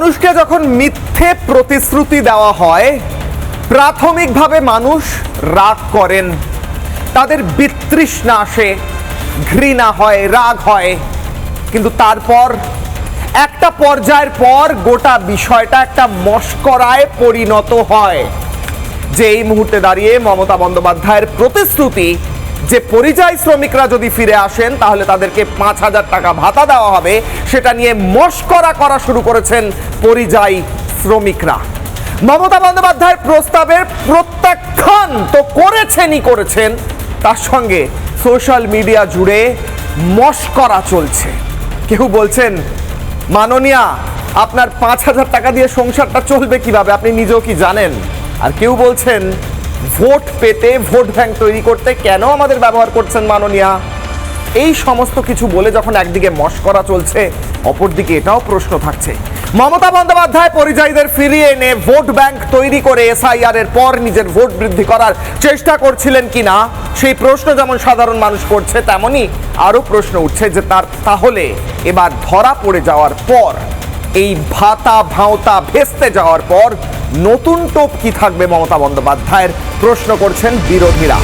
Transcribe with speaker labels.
Speaker 1: মানুষকে যখন মিথ্যে প্রতিশ্রুতি দেওয়া হয়, প্রাথমিকভাবে মানুষ রাগ করেন। তাদের বিতৃষ্ণা আসে, ঘৃণা হয়, রাগ হয়। কিন্তু তারপর, একটা পর্যায়ের পর গোটা বিষয়টা একটা মস্করায় পরিণত হয়। যে এই মুহূর্তে দাঁড়িয়ে মমতা বন্দ্যোপাধ্যায়ের প্রতিশ্রুতি যে পরিযায়ী শ্রমিকরা যদি ফিরে আসেন, তাহলে তাদেরকে পাঁচ হাজার টাকা ভাতা দেওয়া হবে। সেটা নিয়ে মস্করা করা শুরু করেছেন পরিযায়ী শ্রমিকরা। মমতা বন্দ্যোপাধ্যায়ের প্রস্তাবের প্রত্যাখ্যান তো করেছেনই করেছেন। তার সঙ্গে সোশ্যাল মিডিয়া জুড়ে মস্করা চলছে। কেউ বলছেন, মাননীয়া, আপনার পাঁচ হাজার টাকা দিয়ে সংসারটা চলবে কীভাবে? আপনি নিজেও কি জানেন? আর কেউ বলছেন ভোট পেতে ভোট ব্যাংক তৈরি করতে কেন আমাদের ব্যবহার করছেন মাননীয়া? এই সমস্ত কিছু বলে যখন একদিকে মস্করা চলছে, অপরদিকে এটাও প্রশ্ন থাকছে। মমতা বন্দ্যোপাধ্যায় পরিযায়ীদের ফিরিয়ে এনে ভোট ব্যাংক তৈরি করে এসআইআর এর পর নিজের ভোট বৃদ্ধি করার চেষ্টা করছিলেন কিনা? সেই প্রশ্ন যেমন সাধারণ মানুষ করছে, তেমনি আরও প্রশ্ন উঠছে যে তার, তাহলে এবার ধরা পড়ে যাওয়ার পর এই ভাতা ভাঁওতা ভেস্তে যাওয়ার পর নতুন টোপ কি থাকবে মমতা বন্দ্যোপাধ্যায়ের। প্রশ্ন করছেন বিরোধীরা।